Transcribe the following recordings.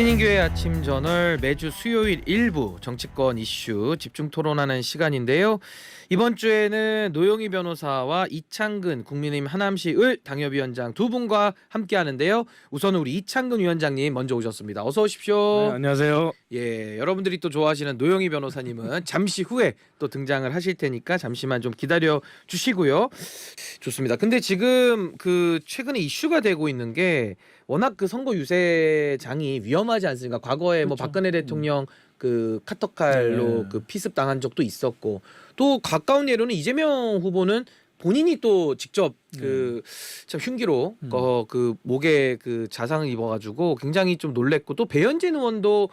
신인교회 아침 저널 매주 수요일 일부 정치권 이슈 집중 토론하는 시간인데요. 이번 주에는 노영희 변호사와 이창근 국민의힘 하남시 을 당협위원장 두 분과 함께 하는데요. 우선은 우리 이창근 위원장님 먼저 오셨습니다. 어서 오십시오. 네, 안녕하세요. 예, 여러분들이 또 좋아하시는 노영희 변호사님은 잠시 후에 또 등장을 하실 테니까 잠시만 좀 기다려 주시고요. 좋습니다. 근데 지금 그 최근에 이슈가 되고 있는 게 워낙 그 선거 유세장이 위험하지 않습니까? 과거에 뭐 그렇죠. 박근혜 대통령 그 카터칼로 네. 그 피습 당한 적도 있었고 또 가까운 예로는 이재명 후보는 본인이 또 직접 그 참 흉기로 음. 어 그 목에 그 자상을 입어가지고 굉장히 좀 놀랬고 또 배현진 의원도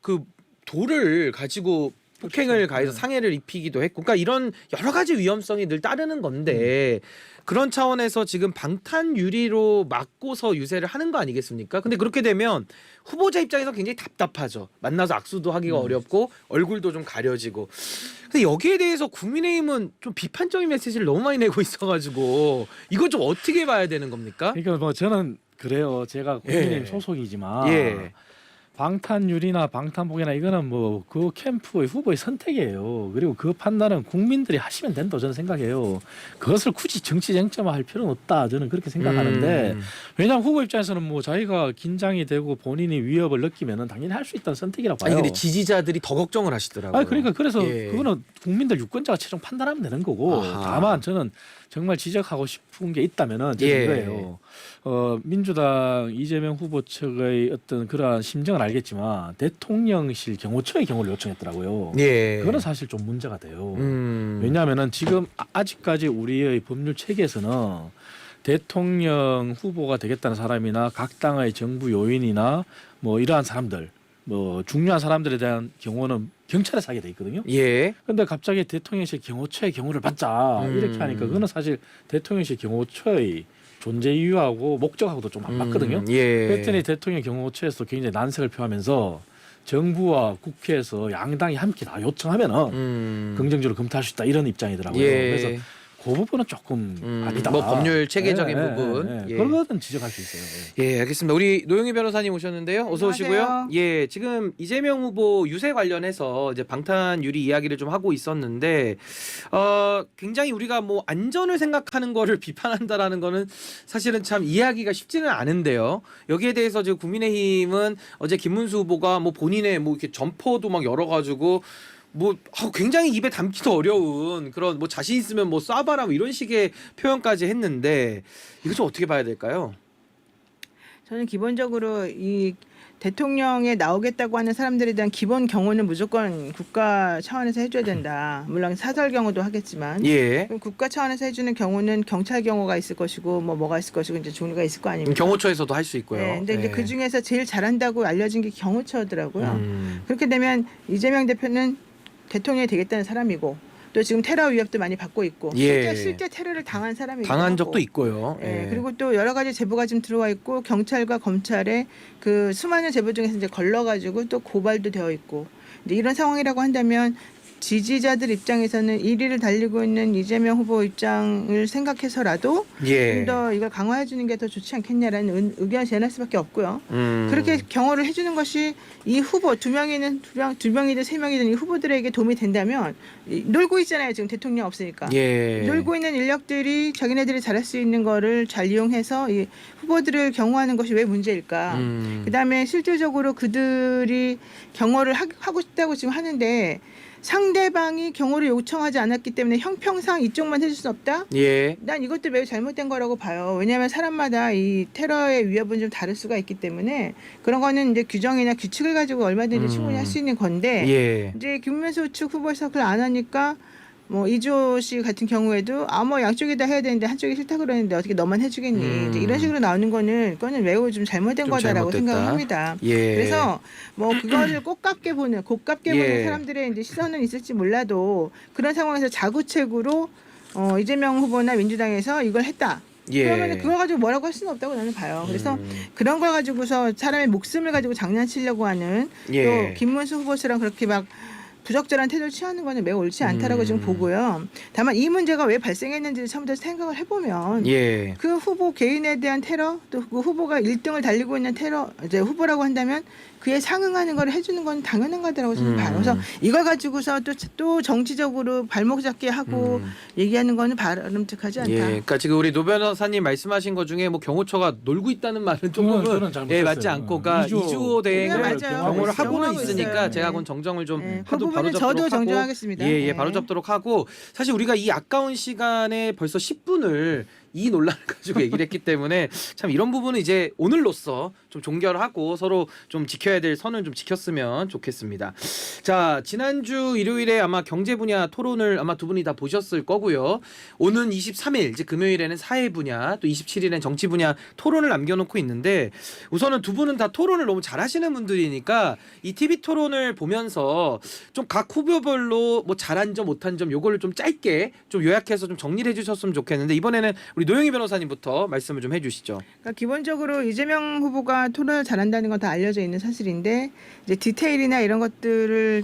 그 돌을 가지고 폭행을 그렇죠. 가해서 네. 상해를 입히기도 했고, 그러니까 이런 여러 가지 위험성이 늘 따르는 건데 그런 차원에서 지금 방탄 유리로 막고서 유세를 하는 거 아니겠습니까? 근데 그렇게 되면 후보자 입장에서 굉장히 답답하죠. 만나서 악수도 하기가 음. 어렵고 얼굴도 좀 가려지고. 근데 여기에 대해서 국민의힘은 좀 비판적인 메시지를 너무 많이 내고 있어가지고 이거 좀 어떻게 봐야 되는 겁니까? 그러니까 뭐 저는 그래요. 제가 국민의힘 예. 소속이지만 예. 방탄유리나 방탄복이나 이거는 뭐 그 캠프의 후보의 선택이에요. 그리고 그 판단은 국민들이 하시면 된다 저는 생각해요. 그것을 굳이 정치 쟁점화할 필요는 없다 저는 그렇게 생각하는데 음. 왜냐하면 후보 입장에서는 뭐 자기가 긴장이 되고 본인이 위협을 느끼면은 당연히 할 수 있다는 선택이라고 봐요. 아니 근데 지지자들이 더 걱정을 하시더라고요. 아 그러니까 그래서 예. 그거는 국민들 유권자가 최종 판단하면 되는 거고 아하. 다만 저는 정말 지적하고 싶은 게 있다면은 예. 이거예요. 어 민주당 이재명 후보 측의 어떤 그러한 심정은 알겠지만 대통령실 경호처의 경호를 요청했더라고요. 예. 그거는 사실 좀 문제가 돼요. 음. 왜냐하면은 지금 아- 아직까지 우리의 법률 체계에서는 대통령 후보가 되겠다는 사람이나 각 당의 정부 요인이나 뭐 이러한 사람들 뭐 중요한 사람들에 대한 경호는 경찰에서 하게 돼 있거든요. 예. 근데 갑자기 대통령실 경호처의 경호를 받자 음. 이렇게 하니까 그거는 사실 대통령실 경호처의 존재 이유하고 목적하고도 좀 안 맞거든요. 음, 예. 그랬더니 대통령 경호처에서 굉장히 난색을 표하면서 정부와 국회에서 양당이 함께 다 요청하면은 음. 긍정적으로 검토할 수 있다 이런 입장이더라고요. 예. 그래서 그 부분은 조금 음, 아니다. 뭐 법률 체계적인 예, 예, 부분. 예, 예. 그거는 지적할 수 있어요. 예. 예, 알겠습니다. 우리 노영희 변호사님 오셨는데요. 어서 오시고요. 안녕하세요. 예, 지금 이재명 후보 유세 관련해서 이제 방탄 유리 이야기를 좀 하고 있었는데 어, 굉장히 우리가 뭐 안전을 생각하는 거를 비판한다라는 거는 사실은 참 이해하기가 쉽지는 않은데요. 여기에 대해서 지금 국민의힘은 어제 김문수 후보가 뭐 본인의 뭐 이렇게 점퍼도 막 열어 가지고 뭐 아, 굉장히 입에 담기도 어려운 그런 뭐 자신 있으면 뭐 쏴봐라 뭐 이런 식의 표현까지 했는데 이거 좀 어떻게 봐야 될까요? 저는 기본적으로 이 대통령에 나오겠다고 하는 사람들에 대한 기본 경호는 무조건 국가 차원에서 해줘야 된다. 물론 사설 경호도 하겠지만. 예. 국가 차원에서 해주는 경우는 경찰 경호가 있을 것이고 뭐 뭐가 있을 것이고 이제 종류가 있을 거 아닙니까? 경호처에서도 할 수 있고요. 네, 근데 이제 예. 그 중에서 제일 잘한다고 알려진 게 경호처더라고요. 음. 그렇게 되면 이재명 대표는 대통령이 되겠다는 사람이고 또 지금 테러 위협도 많이 받고 있고 예. 실제, 실제 테러를 당한 사람이고 당한 적도 있고요. 예, 예. 그리고 또 여러 가지 제보가 지금 들어와 있고 경찰과 검찰의 그 수많은 제보 중에서 이제 걸러가지고 또 고발도 되어 있고 이제 이런 상황이라고 한다면 지지자들 입장에서는 1위를 달리고 있는 이재명 후보 입장을 생각해서라도 예. 좀 더 이걸 강화해 주는 게 더 좋지 않겠냐라는 은- 의견을 제안할 수밖에 없고요. 음. 그렇게 경호를 해주는 것이 이 후보 두 명이든 두, 명, 두 명이든 세 명이든 이 후보들에게 도움이 된다면 이- 놀고 있잖아요 지금 대통령 없으니까 예. 놀고 있는 인력들이 자기네들이 잘할 수 있는 거를 잘 이용해서 이 후보들을 경호하는 것이 왜 문제일까? 음. 그다음에 실질적으로 그들이 경호를 하, 하고 싶다고 지금 하는데 상대방이 경호를 요청하지 않았기 때문에 형평상 이쪽만 해줄 수 없다? 예. 난 이것도 매우 잘못된 거라고 봐요. 왜냐하면 사람마다 이 테러의 위협은 좀 다를 수가 있기 때문에 그런 거는 이제 규정이나 규칙을 가지고 얼마든지 음. 충분히 할 수 있는 건데 예. 이제 김문수 측 후보에서 그걸 안 하니까 뭐 이조 씨 같은 경우에도 아뭐 양쪽이 다 해야 되는데 한쪽이 싫다 그러는데 어떻게 너만 해주겠니 음. 이런 식으로 나오는 거는 그거는 매우 좀 잘못된 좀 거다라고 잘못됐다. 생각합니다. 예. 그래서 뭐 그거를 꽃깝게 보는 곱깝게 예. 보는 사람들의 이제 시선은 있을지 몰라도 그런 상황에서 자구책으로 어, 이재명 후보나 민주당에서 이걸 했다. 예. 그러면 그거 가지고 뭐라고 할 수는 없다고 나는 봐요. 그래서 음. 그런 걸 가지고서 사람의 목숨을 가지고 장난치려고 하는 예. 또 김문수 후보처럼 그렇게 막 부적절한 태도를 취하는 거는 매우 옳지 않다라고 음. 지금 보고요. 다만 이 문제가 왜 발생했는지를 처음부터 생각을 해보면 예. 그 후보 개인에 대한 테러 또 그 후보가 1등을 달리고 있는 테러 이제 후보라고 한다면 그에 상응하는 걸 해주는 건 당연한 거다라고 저는 음. 봐요. 그래서 이걸 가지고서 또, 또 정치적으로 발목 잡기 하고 음. 얘기하는 거는 바람직하지 않다. 예, 그러니까 지금 우리 노 변호사님 말씀하신 것 중에 뭐 경호처가 놀고 있다는 말은 조금은. 예, 맞지 않고, 그러니까 이주호- 이주호 대행을 네, 맞아요. 경호를 하고는 경호하고 있으니까 있어요. 제가 네. 그건 정정을 좀 네, 그 하도 부분은 바로잡도록 저도 하고 정정하겠습니다. 예, 예, 네. 바로 잡도록 하고 사실 우리가 이 아까운 시간에 벌써 10분을 이 논란을 가지고 얘기를 했기 때문에 참 이런 부분은 이제 오늘로써 좀 종결하고 서로 좀 지켜야 될 선을 좀 지켰으면 좋겠습니다. 자, 지난주 일요일에 아마 경제 분야 토론을 아마 두 분이 다 보셨을 거고요. 오는 23일 이제 금요일에는 사회 분야 또 27일엔 정치 분야 토론을 남겨놓고 있는데 우선은 두 분은 다 토론을 너무 잘하시는 분들이니까 이 TV 토론을 보면서 좀 각 후보별로 뭐 잘한 점 못한 점 요거를 좀 짧게 좀 요약해서 좀 정리를 해주셨으면 좋겠는데 이번에는 우리 노영희 변호사님부터 말씀을 좀 해주시죠. 그러니까 기본적으로 이재명 후보가 토론을 잘한다는 건 다 알려져 있는 사실인데 이제 디테일이나 이런 것들을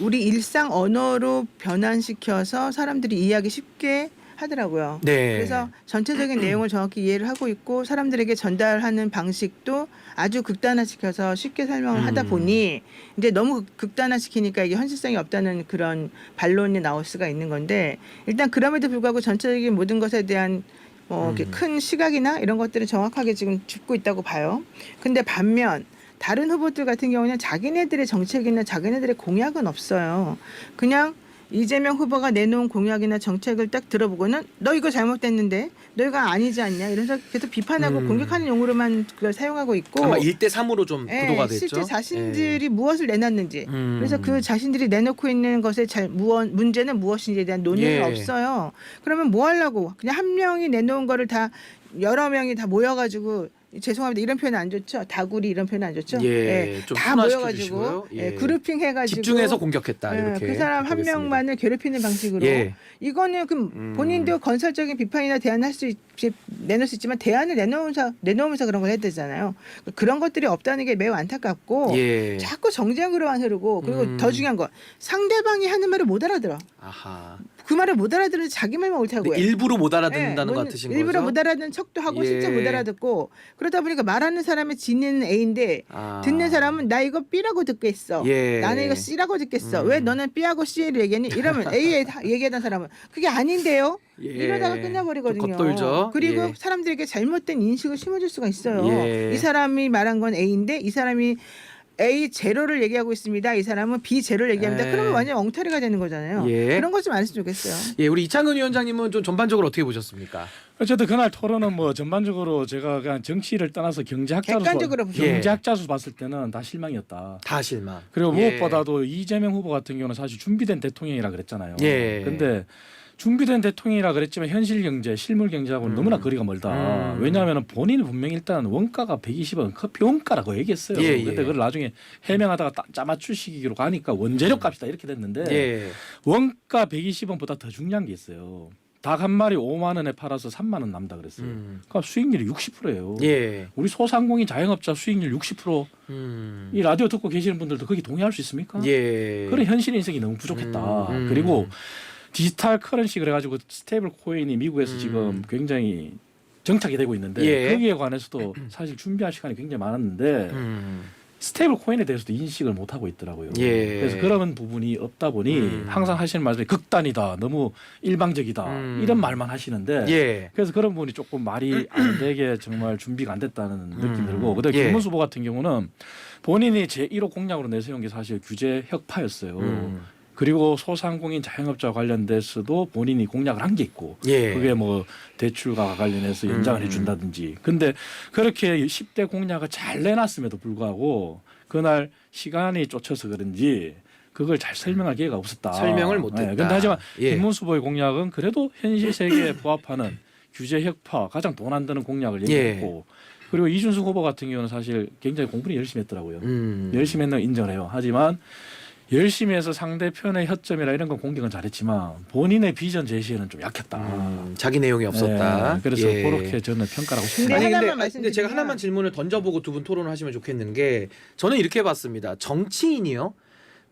우리 일상 언어로 변환시켜서 사람들이 이해하기 쉽게 하더라고요. 네. 그래서 전체적인 내용을 정확히 이해를 하고 있고 사람들에게 전달하는 방식도 아주 극단화시켜서 쉽게 설명을 하다 음. 보니 이제 너무 극- 극단화시키니까 이게 현실성이 없다는 그런 반론이 나올 수가 있는 건데 일단 그럼에도 불구하고 전체적인 모든 것에 대한 뭐 이렇게 음. 큰 시각이나 이런 것들을 정확하게 지금 짚고 있다고 봐요. 근데 반면 다른 후보들 같은 경우는 자기네들의 정책이나 자기네들의 공약은 없어요. 그냥 이재명 후보가 내놓은 공약이나 정책을 딱 들어보고는 너 이거 잘못됐는데 너희가 아니지 않냐 이러면서 계속 비판하고 음. 공격하는 용어로만 그걸 사용하고 있고 아마 1대 3으로 좀 예, 구도가 됐죠. 실제 자신들이 무엇을 내놨는지 예. 음. 그래서 그 자신들이 내놓고 있는 것의 잘 무언 문제는 무엇인지에 대한 논의는 예. 없어요. 그러면 뭐 하려고 그냥 한 명이 내놓은 거를 다 여러 명이 다 모여가지고 죄송합니다 이런 표현 안 좋죠 다구리 이런 표현 안 좋죠 예, 좀다 순화시켜 모여가지고. 예. 예, 그룹핑 해가지고 집중해서 공격했다 예, 이렇게 그 사람 한 보겠습니다. 명만을 괴롭히는 방식으로 예. 이거는 그 음. 본인도 건설적인 비판이나 대안할 수 있, 내놓을 수 있지만 대안을 내놓으면서 내놓으면서 그런 걸 해야 되잖아요. 그런 것들이 없다는 게 매우 안타깝고 예. 자꾸 정쟁으로만 흐르고 그리고 음. 더 중요한 건 상대방이 하는 말을 못 알아들어. 아하. 그 말을 못 알아들으면 자기 말만 옳다고 해. 일부러 못 알아듣는다는 예, 것 뭔- 같으신 일부러 거죠? 못 알아듣는 척도 하고 예. 실제 못 알아듣고 그러다 보니까 말하는 사람의 지는 A인데 아. 듣는 사람은 나 이거 B라고 듣겠어. 예. 나는 이거 C라고 듣겠어. 음. 왜 너는 B하고 C를 얘기하니? 이러면 A에 다- 얘기하던 사람은 그게 아닌데요. 예. 이러다가 좀 끝나버리거든요. 겉돌죠. 그리고 예. 사람들에게 잘못된 인식을 심어줄 수가 있어요. 예. 이 사람이 말한 건 A인데 이 사람이 A 제로를 얘기하고 있습니다. 이 사람은 B 제로를 얘기합니다. 예. 그러면 완전 엉터리가 되는 거잖아요. 예. 그런 것 좀 안 했으면 좋겠어요. 예, 우리 이창근 위원장님은 좀 전반적으로 어떻게 보셨습니까? 어쨌든 그날 토론은 뭐 전반적으로 제가 그냥 정치를 떠나서 경제학자로 객관적으로 보시죠. 예. 경제학자로 봤을 때는 다 실망이었다. 다 실망. 그리고 예. 무엇보다도 이재명 후보 같은 경우는 사실 준비된 대통령이라 그랬잖아요. 예. 근데 준비된 대통령이라 그랬지만 현실 경제, 실물 경제하고는 음. 너무나 거리가 멀다. 음. 왜냐하면 본인이 분명히 일단 원가가 120원 커피 원가라고 얘기했어요. 예, 예. 근데 그걸 나중에 해명하다가 따- 짜맞출 시기로 가니까 원재료 값이다 이렇게 됐는데 예. 원가 120원보다 더 중요한 게 있어요. 닭 한 마리 5만 원에 팔아서 3만 원 남다 그랬어요. 음. 그러니까 수익률이 60%예요. 예. 우리 소상공인 자영업자 수익률 60%. 음. 이 라디오 듣고 계시는 분들도 거기 동의할 수 있습니까? 예. 그런 현실 인식이 너무 부족했다. 음, 음. 그리고 디지털 커런시 그래가지고 스테이블 코인이 미국에서 음. 지금 굉장히 정착이 되고 있는데 예. 거기에 관해서도 사실 준비할 시간이 굉장히 많았는데 음. 스테이블 코인에 대해서도 인식을 못 하고 있더라고요. 예. 그래서 그런 부분이 없다 보니 음. 항상 하시는 말씀이 극단이다, 너무 일방적이다 음. 이런 말만 하시는데 예. 그래서 그런 부분이 조금 말이 안 되게 정말 준비가 안 됐다는 느낌이 음. 들고 근데 예. 김문수 후보 같은 경우는 본인이 제 1호 공약으로 내세운 게 사실 규제 혁파였어요. 음. 그리고 소상공인 자영업자 관련돼서도 본인이 공약을 한 게 있고 예. 그게 뭐 대출과 관련해서 연장을 음. 해준다든지 근데 그렇게 10대 공약을 잘 내놨음에도 불구하고 그날 시간이 쫓아서 그런지 그걸 잘 설명할 기회가 없었다. 설명을 못 했다. 네, 근데 하지만 예. 김문수 후보의 공약은 그래도 현실 세계에 부합하는 규제 혁파 가장 돈 안 드는 공약을 예. 얘기했고 그리고 이준석 후보 같은 경우는 사실 굉장히 공부를 열심히 했더라고요. 음. 열심히 했는 건 인정해요. 하지만 열심히 해서 상대편의 허점이나 이런 건 공격은 잘했지만 본인의 비전 제시에는 좀 약했다. 음, 자기 내용이 없었다. 네, 그래서 예. 그렇게 저는 평가를 하고 근데 싶습니다. 아니 근데, 하나만 근데 제가 말씀드리면- 하나만 질문을 던져보고 두 분 토론을 하시면 좋겠는 게 저는 이렇게 봤습니다. 정치인이요.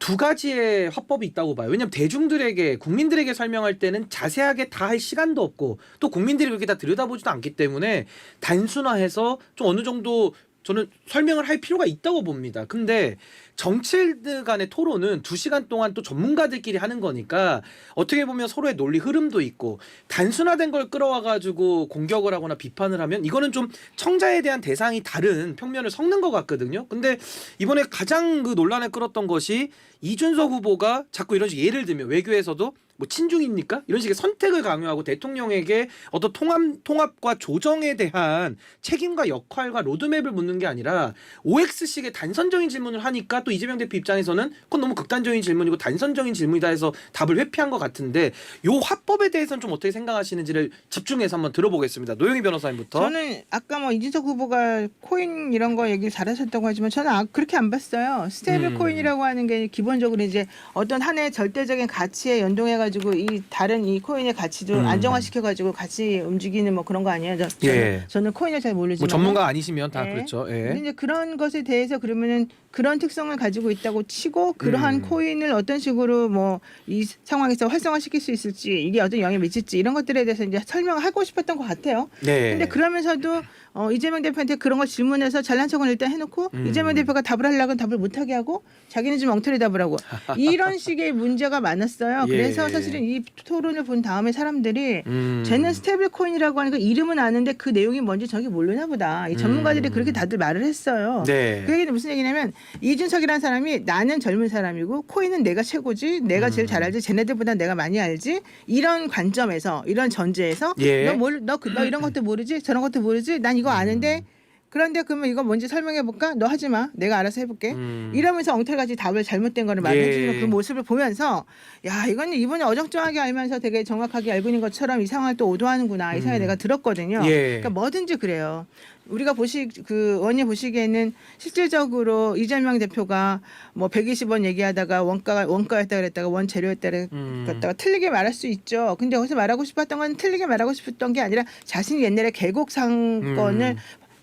두 가지의 화법이 있다고 봐요. 왜냐하면 대중들에게 국민들에게 설명할 때는 자세하게 다 할 시간도 없고 또 국민들이 그렇게 다 들여다보지도 않기 때문에 단순화해서 좀 어느 정도 저는 설명을 할 필요가 있다고 봅니다. 근데 정치인들 간의 토론은 두 시간 동안 또 전문가들끼리 하는 거니까 어떻게 보면 서로의 논리 흐름도 있고 단순화된 걸 끌어와 가지고 공격을 하거나 비판을 하면 이거는 좀 청자에 대한 대상이 다른 평면을 섞는 것 같거든요. 근데 이번에 가장 그 논란을 끌었던 것이 이준석 후보가 자꾸 이런 식 예를 들면 외교에서도 뭐 친중입니까? 이런 식의 선택을 강요하고 대통령에게 어떤 통합 통합과 조정에 대한 책임과 역할과 로드맵을 묻는 게 아니라 OX식의 단선적인 질문을 하니까 또 이재명 대표 입장에서는 그건 너무 극단적인 질문이고 단선적인 질문이다 해서 답을 회피한 것 같은데 요 화법에 대해서는 좀 어떻게 생각하시는지를 집중해서 한번 들어보겠습니다. 노영희 변호사님부터. 저는 아까 뭐 이준석 후보가 코인 이런 거 얘기를 잘하셨다고 하지만 저는 아, 그렇게 안 봤어요. 스테이블 음. 코인이라고 하는 게 기본적으로 이제 어떤 하나의 절대적인 가치에 연동해 가지고 이 다른 이 코인의 가치도 음. 안정화시켜 가지고 같이 움직이는 뭐 그런 거 아니에요? 저, 저는, 예. 저는 코인을 잘 모르지만 뭐 전문가 아니시면 다 네. 그렇죠. 근데 예. 이제 그런 것에 대해서 그러면은 그런 특성을 가지고 있다고 치고 그러한 음. 코인을 어떤 식으로 뭐 이 상황에서 활성화시킬 수 있을지 이게 어떤 영향을 미칠지 이런 것들에 대해서 이제 설명하고 싶었던 것 같아요. 네. 근데 그러면서도 어, 이재명 대표한테 그런 걸 질문해서 잘난 척을 일단 해놓고 음. 이재명 대표가 답을 하려고 답을 못하게 하고 자기는 좀 엉터리 답을 하고 이런 식의 문제가 많았어요. 예. 그래서 사실은 이 토론을 본 다음에 사람들이 음. 쟤는 스테이블 코인이라고 하니까 이름은 아는데 그 내용이 뭔지 저기 모르나 보다. 이 전문가들이 음. 그렇게 다들 말을 했어요. 네. 그 얘기는 무슨 얘기냐면 이준석이라는 사람이 나는 젊은 사람이고 코인은 내가 최고지 내가 제일 음. 잘 알지 쟤네들보다 내가 많이 알지 이런 관점에서 이런 전제에서 예. 너, 뭘, 너, 그- 너 이런 것도 모르지 저런 것도 모르지 난 이거 아는데 음. 그런데 그러면 이거 뭔지 설명해 볼까 너 하지 마 내가 알아서 해볼게 음. 이러면서 엉터리같이 답을 잘못된 거를 말해 예. 주는 그 모습을 보면서 야 이거는 이분이 어정쩡하게 알면서 되게 정확하게 알고 있는 것처럼 이 상황을 또 오도하는구나 이 생각이 음. 내가 들었거든요 예. 그러니까 뭐든지 그래요. 우리가 보시 그 원이 보시기에는 실질적으로 이재명 대표가 뭐 120원 얘기하다가 원가가 원가였다 그랬다가 원 재료였다 음. 그랬다가 틀리게 말할 수 있죠. 근데 거기서 말하고 싶었던 건 틀리게 말하고 싶었던 게 아니라 자신이 옛날에 계곡 상권을 음.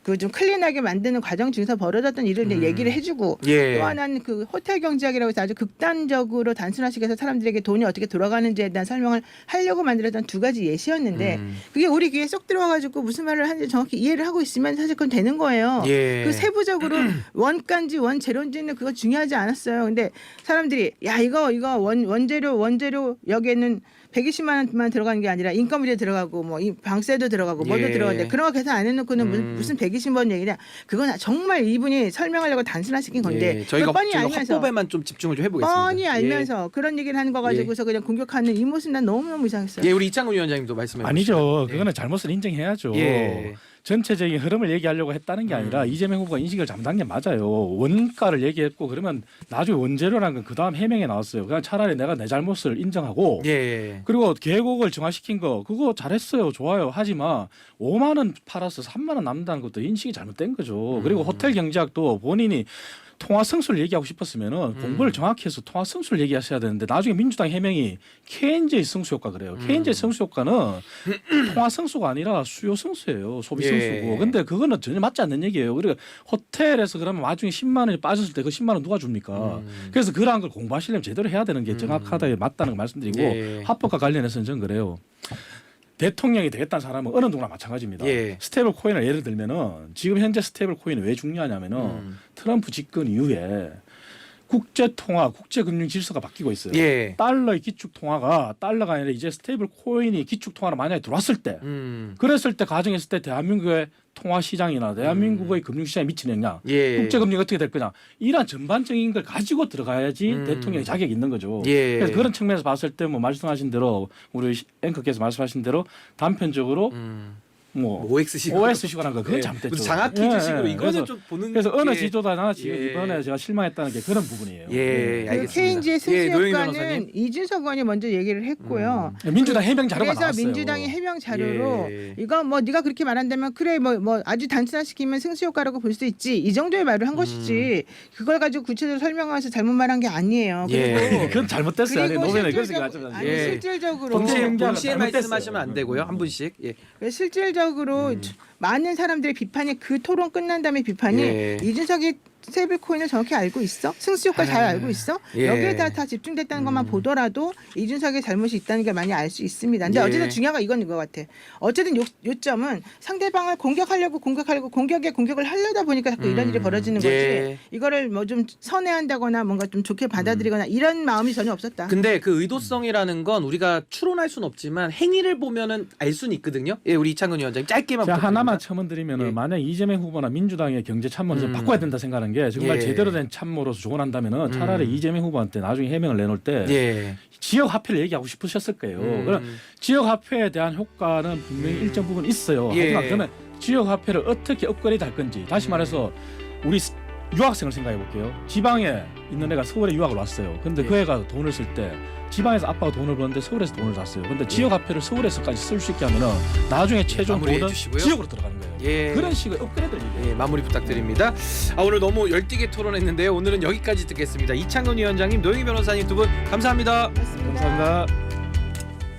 그 좀 클린하게 만드는 과정 중에서 벌어졌던 일을 음. 얘기를 해주고 예. 또 하나는 그 호텔 경제학이라고 해서 아주 극단적으로 단순화시켜서 사람들에게 돈이 어떻게 돌아가는지에 대한 설명을 하려고 만들었던 두 가지 예시였는데 음. 그게 우리 귀에 쏙 들어와가지고 무슨 말을 하는지 정확히 이해를 하고 있으면 사실 그건 되는 거예요. 예. 그 세부적으로 원가인지 원재료인지는 그거 중요하지 않았어요. 근데 사람들이 야 이거 이거 원 원재료 원재료 여기에는 120만 원만 들어가는 게 아니라 인건비도 들어가고 뭐 이 방세도 들어가고 뭐도 예. 들어가는데 그런 거 계산 안 해놓고는 무- 음. 무슨 120원 얘기냐 그건 정말 이분이 설명하려고 단순화시킨 건데 예. 저희가 뻔히 알면서 화법에만 좀 집중을 좀 해보겠습니다. 뻔히 알면서 그런 얘기를 하는 거 가지고서 그냥 공격하는 이 모습 난 너무 너무 이상했어요. 예, 예 우리 이창훈 위원장님도 말씀해 아니죠. 주시죠. 그거는 잘못을 인정해야죠. 예. 전체적인 흐름을 얘기하려고 했다는 게 아니라 음. 이재명 후보가 인식을 잘못한 게 맞아요. 원가를 얘기했고 그러면 나중에 원재료라는 건 그 다음 해명에 나왔어요. 그냥 차라리 내가 내 잘못을 인정하고 예. 그리고 계곡을 정화시킨 거 그거 잘했어요. 좋아요. 하지만 5만 원 팔아서 3만 원 남는다는 것도 인식이 잘못된 거죠. 그리고 음. 호텔 경제학도 본인이 통화 승수를 얘기하고 싶었으면은 음. 공부를 정확히 해서 통화 승수를 얘기하셔야 되는데 나중에 민주당 해명이 케인즈의 승수 효과 그래요. 음. 케인즈의 승수 효과는 통화 승수가 아니라 수요 승수예요. 소비 예. 승수고. 근데 그거는 전혀 맞지 않는 얘기예요. 그리고 호텔에서 그러면 나중에 10만 원이 빠졌을 때 그 10만 원 누가 줍니까? 음. 그래서 그러한 걸 공부하시려면 제대로 해야 되는 게 음. 정확하다 맞다는 걸 말씀드리고 예. 합법과 관련해서는 저는 그래요. 대통령이 되겠다는 사람은 어느 누구나 마찬가지입니다. 예. 스테이블 코인을 예를 들면은 지금 현재 스테이블 코인이 왜 중요하냐면은 음. 트럼프 집권 이후에 국제 통화, 국제 금융 질서가 바뀌고 있어요. 예. 달러의 기축 통화가 달러가 아니라 이제 스테이블 코인이 기축 통화로 만약에 들어왔을 때 음. 그랬을 때 가정했을 때 대한민국의 통화 시장이나 대한민국의 금융 시장에 미치는 영향 예. 국제 금리가 어떻게 될 거냐 이런 전반적인 걸 가지고 들어가야지 음. 대통령이 자격이 있는 거죠. 예. 그래서 그런 측면에서 봤을 때 뭐 말씀하신 대로 우리 앵커께서 말씀하신 대로 단편적으로 음. 뭐 OX식으로 OS식으로 하는 거 그건 예. 잘못됐죠. 무슨 장학 예, 퀴즈 식으로 예. 이거는 그래서, 좀 보는 그래서 어느 게- 지도자나 지금 예. 이번에 제가 실망했다는 게 그런 부분이에요. 예, 예. 알겠습니다. 그 케인즈의 승수 예, 노영희 효과는 변호사님. 이준석 의원이 먼저 얘기를 했고요. 민주당 해명 자료가 그래서 나왔어요. 민주당이 해명 자료로 예. 이거 뭐 네가 그렇게 말한다면 그래 뭐 뭐 아주 단순화시키면 승수 효과라고 볼 수 있지 이 정도의 말을 한 것이지 그걸 가지고 구체적으로 설명해서 잘못 말한 게 아니에요. 예. 그리고 그건 잘못됐어요. 아니, 그리고 그런 실질적, 아니 예. 실질적으로 동시에 잘못됐어요. 말씀하시면 안 되고요. 한 분씩. 예. 실질적으로 많은 사람들의 비판이 그 토론 끝난 다음에 비판이 예. 이준석이 스테이블 코인을 정확히 알고 있어? 승수 효과 잘 아, 알고 있어? 예. 여기에 다, 다 집중됐다는 것만 보더라도 이준석의 잘못이 있다는 게 많이 알 수 있습니다. 근데 예. 어쨌든 중요한 건 이건 것 같아. 어쨌든 요, 요점은 상대방을 공격하려고 공격하려고 공격에 공격을 하려다 보니까 자꾸 이런 음, 일이 벌어지는 거지. 예. 이거를 뭐 좀 선회한다거나 뭔가 좀 좋게 받아들이거나 이런 마음이 전혀 없었다. 근데 그 의도성이라는 건 우리가 추론할 수는 없지만 행위를 보면은 알 수는 있거든요. 예, 우리 이창근 위원장님 짧게만 제가 하나만 부탁드립니다. 첨언드리면은 예. 만약 이재명 후보나 민주당의 경제 참모를 좀 음. 바꿔야 된다 생각하는 게 정말 예. 제대로 된 참모로서 조언한다면은 차라리 음. 이재명 후보한테 나중에 해명을 내놓을 때 예. 지역 화폐를 얘기하고 싶으셨을 거예요. 음. 그럼 지역 화폐에 대한 효과는 분명히 음. 일정 부분 있어요. 예. 하지만 저는 지역 화폐를 어떻게 업그레이드 할 건지 다시 음. 말해서 우리 스- 유학생을 생각해 볼게요. 지방에 있는 애가 서울에 유학을 왔어요. 근데 그 예. 애가 돈을 쓸 때 지방에서 아빠가 돈을 버는데 서울에서 돈을 다 써요. 근데 지역 화폐를 서울에서까지 쓸 수 있게 하면은 나중에 최종 마무리해 돈은 주시고요. 지역으로 들어가는 거예요. 예. 그런 식의 업그레이드를 얘기해요. 예, 마무리 부탁드립니다. 아, 오늘 너무 열띠게 토론했는데요. 오늘은 여기까지 듣겠습니다. 이창근 위원장님, 노영희 변호사님 두 분 감사합니다. 고맙습니다. 감사합니다.